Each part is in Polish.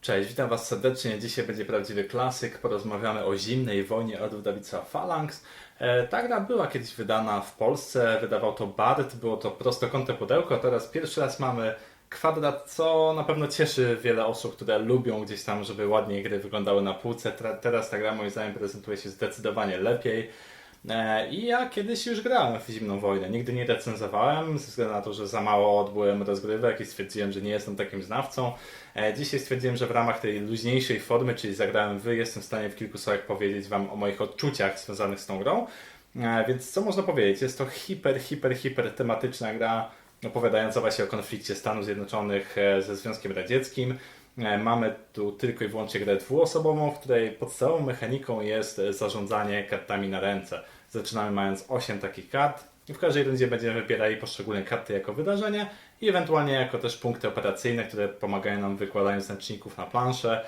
Cześć, witam Was serdecznie. Dzisiaj będzie prawdziwy klasyk. Porozmawiamy o zimnej wojnie od Dawica Phalanx. E, ta gra była kiedyś wydana w Polsce, wydawał to Bard, było to prostokątne pudełko. Teraz pierwszy raz mamy kwadrat, co na pewno cieszy wiele osób, które lubią gdzieś tam, żeby ładniej gry wyglądały na półce. Teraz ta gra moim zdaniem prezentuje się zdecydowanie lepiej. E, I ja kiedyś już grałem w Zimną Wojnę. Nigdy nie recenzowałem, ze względu na to, że za mało odbyłem rozgrywek i stwierdziłem, że nie jestem takim znawcą. E, Dzisiaj stwierdziłem, że w ramach tej luźniejszej formy, czyli zagrałem wy, jestem w stanie w kilku słowach powiedzieć wam o moich odczuciach związanych z tą grą. E, Więc co można powiedzieć? Jest to hiper, hiper, hiper tematyczna gra opowiadająca właśnie o konflikcie Stanów Zjednoczonych ze Związkiem Radzieckim. E, Mamy tu tylko i wyłącznie grę dwuosobową, w której podstawową mechaniką jest zarządzanie kartami na ręce. Zaczynamy mając 8 takich kart i w każdej rundzie będziemy wybierali poszczególne karty jako wydarzenie i ewentualnie jako też punkty operacyjne, które pomagają nam w wykładaniu znaczników na planszę.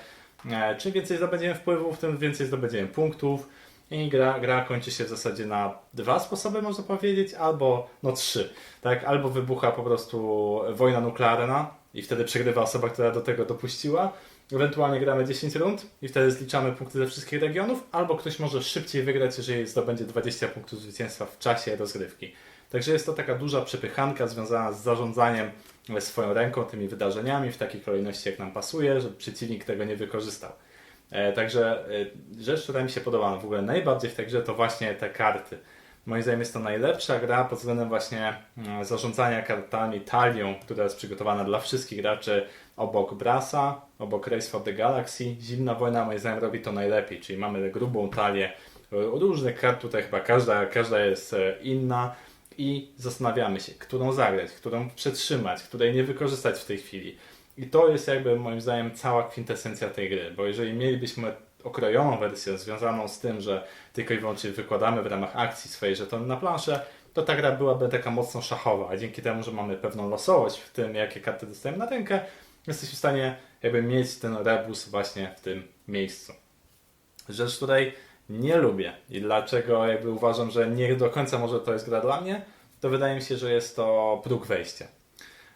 E, Czym więcej zdobędziemy wpływów, tym więcej zdobędziemy punktów. I gra, gra kończy się w zasadzie na dwa sposoby, można powiedzieć, albo no trzy. Tak? Albo wybucha po prostu wojna nuklearna i wtedy przegrywa osoba, która do tego dopuściła. Ewentualnie gramy 10 rund i wtedy zliczamy punkty ze wszystkich regionów, albo ktoś może szybciej wygrać, jeżeli zdobędzie 20 punktów zwycięstwa w czasie rozgrywki. Także jest to taka duża przepychanka związana z zarządzaniem swoją ręką, tymi wydarzeniami w takiej kolejności, jak nam pasuje, żeby przeciwnik tego nie wykorzystał. E, także e, rzecz, która mi się podoba w ogóle najbardziej w tej grze, to właśnie te karty. Moim zdaniem jest to najlepsza gra pod względem właśnie mm, zarządzania kartami, talią, która jest przygotowana dla wszystkich graczy obok Brasa, obok Race for the Galaxy. Zimna Wojna moim zdaniem robi to najlepiej, czyli mamy grubą talię różnych kart, tutaj chyba każda, każda jest e, inna i zastanawiamy się, którą zagrać, którą przetrzymać, której nie wykorzystać w tej chwili. I to jest jakby moim zdaniem cała kwintesencja tej gry, bo jeżeli mielibyśmy okrojoną wersję związaną z tym, że tylko i wyłącznie wykładamy w ramach akcji swoje żetony na planszę, to ta gra byłaby taka mocno szachowa, a dzięki temu, że mamy pewną losowość w tym, jakie karty dostajemy na rękę, jesteśmy w stanie jakby mieć ten rebus właśnie w tym miejscu. Rzecz, której nie lubię i dlaczego jakby uważam, że nie do końca może to jest gra dla mnie, to wydaje mi się, że jest to próg wejścia.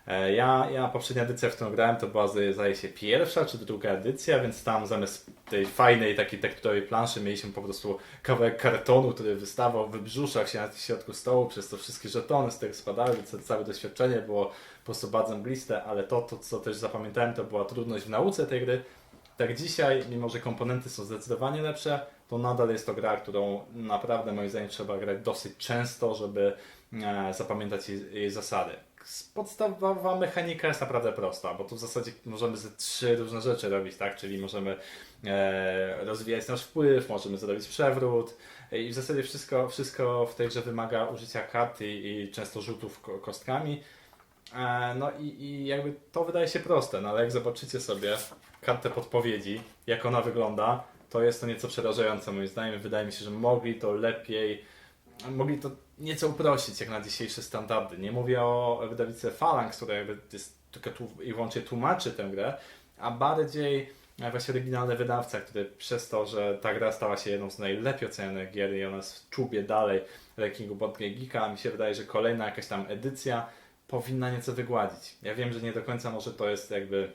E, Ja, ja poprzednia edycja, w którą grałem, to była zdaje się pierwsza czy druga edycja, więc tam zamiast tej fajnej takiej tekturowej planszy mieliśmy po prostu kawałek kartonu, który wystawał w brzuszach się na środku stołu, przez to wszystkie żetony z tych spadały, więc całe doświadczenie było po prostu bardzo mgliste, ale to, to co też zapamiętałem, to była trudność w nauce tej gry. Tak dzisiaj, mimo że komponenty są zdecydowanie lepsze, to nadal jest to gra, którą naprawdę moim zdaniem trzeba grać dosyć często, żeby zapamiętać jej, zasady. Podstawowa mechanika jest naprawdę prosta, bo tu w zasadzie możemy ze trzy różne rzeczy robić, tak? Czyli możemy e, rozwijać nasz wpływ, możemy zrobić przewrót i w zasadzie wszystko, wszystko w tej grze wymaga użycia kart i, i często rzutów ko- kostkami. E, No i, i jakby to wydaje się proste, no ale jak zobaczycie sobie kartę podpowiedzi, jak ona wygląda, to jest to nieco przerażające moim zdaniem. Wydaje mi się, że mogli to lepiej, mogli to nieco uprościć jak na dzisiejsze standardy. Nie mówię o wydawicy Phalanx, która jakby jest tylko tu i wyłącznie tłumaczy tę grę, a bardziej e, właśnie oryginalny wydawca, który przez to, że ta gra stała się jedną z najlepiej ocenianych gier i ona czubie dalej rankingu Board Game Geeka, mi się wydaje, że kolejna jakaś tam edycja powinna nieco wygładzić. Ja wiem, że nie do końca może to jest jakby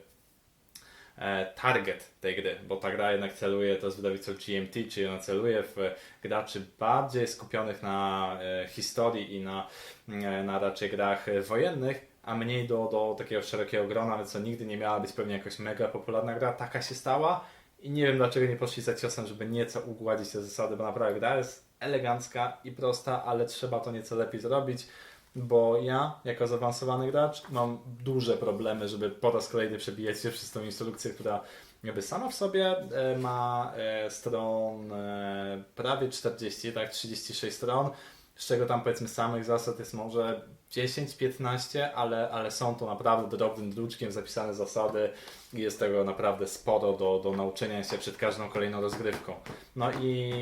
target tej gry, bo ta gra jednak celuje, to jest wydawnictwo GMT, czyli ona celuje w graczy bardziej skupionych na e, historii i na, e, na raczej grach e, wojennych, a mniej do, do takiego szerokiego grona, ale co nigdy nie miała być pewnie jakoś mega popularna gra, taka się stała i nie wiem dlaczego nie poszli za ciosem, żeby nieco ugładzić te zasady, bo naprawdę gra jest elegancka i prosta, ale trzeba to nieco lepiej zrobić bo ja, jako zaawansowany gracz, mam duże problemy, żeby po raz kolejny przebijać się przez tą instrukcję, która jakby sama w sobie e, ma e, stron e, prawie 40, tak, 36 stron, z czego tam powiedzmy samych zasad jest może 10-15, ale, ale są to naprawdę drobnym druczkiem zapisane zasady i jest tego naprawdę sporo do, do nauczenia się przed każdą kolejną rozgrywką. No i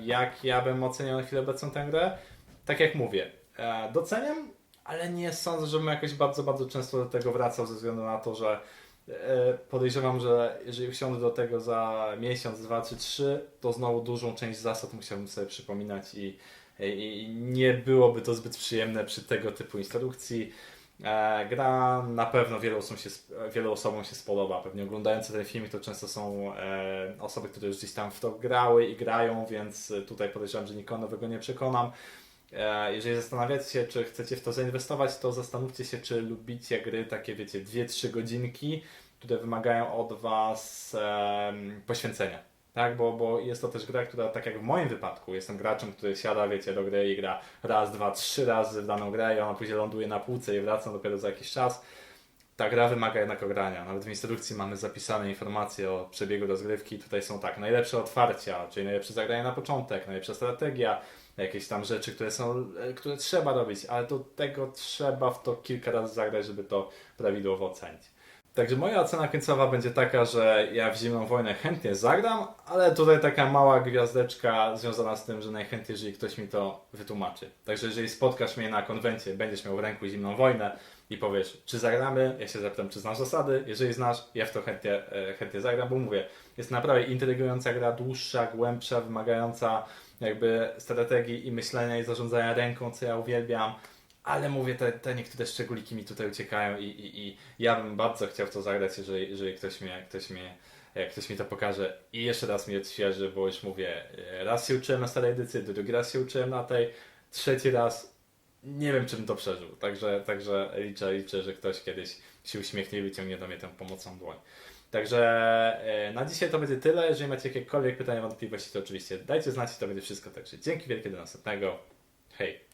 jak ja bym oceniał na chwilę obecną tę grę? Tak jak mówię, doceniam, ale nie sądzę, żebym jakoś bardzo, bardzo często do tego wracał ze względu na to, że e, podejrzewam, że jeżeli usiądę do tego za miesiąc, dwa czy trzy, to znowu dużą część zasad musiałbym sobie przypominać i, i, nie byłoby to zbyt przyjemne przy tego typu instrukcji. E, gra na pewno wielu osobom, się, wielu osobom się spodoba. Pewnie oglądający ten film to często są e, osoby, które już gdzieś tam w to grały i grają, więc tutaj podejrzewam, że nikogo nowego nie przekonam. E, Jeżeli zastanawiacie się, czy chcecie w to zainwestować, to zastanówcie się, czy lubicie gry takie, wiecie, 2-3 godzinki, które wymagają od Was em, poświęcenia. Tak, bo, bo jest to też gra, która, tak jak w moim wypadku, jestem graczem, który siada, wiecie, do gry i gra raz, dwa, trzy razy w daną grę i ona później ląduje na półce i wraca dopiero za jakiś czas. Ta gra wymaga jednak ogrania. Nawet w instrukcji mamy zapisane informacje o przebiegu rozgrywki. Tutaj są tak, najlepsze otwarcia, czyli najlepsze zagranie na początek, najlepsza strategia, jakieś tam rzeczy, które są, e, które trzeba robić, ale do tego trzeba w to kilka razy zagrać, żeby to prawidłowo ocenić. Także moja ocena końcowa będzie taka, że ja w Zimną Wojnę chętnie zagram, ale tutaj taka mała gwiazdeczka związana z tym, że najchętniej, jeżeli ktoś mi to wytłumaczy. Także jeżeli spotkasz mnie na konwencie, będziesz miał w ręku Zimną Wojnę i powiesz, czy zagramy, ja się zapytam, czy znasz zasady, jeżeli znasz, ja w to chętnie, e, chętnie zagram, bo mówię, jest naprawdę intrygująca gra, dłuższa, głębsza, wymagająca jakby strategii i myślenia i zarządzania ręką, co ja uwielbiam. Ale mówię, te, te niektóre szczególiki mi tutaj uciekają i, i, i ja bym bardzo chciał w to zagrać, jeżeli, jeżeli ktoś, mnie, ktoś, mnie, jak ktoś mi to pokaże. I jeszcze raz mi odświeży, bo już mówię, e, raz się uczyłem na starej edycji, drugi raz się uczyłem na tej, trzeci raz nie wiem, czym to przeżył. Także, także liczę, liczę, że ktoś kiedyś się uśmiechnie i wyciągnie do mnie tę pomocą dłoń. Także e, na dzisiaj to będzie tyle. Jeżeli macie jakiekolwiek pytania, wątpliwości, to oczywiście dajcie znać i to będzie wszystko. Także dzięki wielkie do następnego. Hej!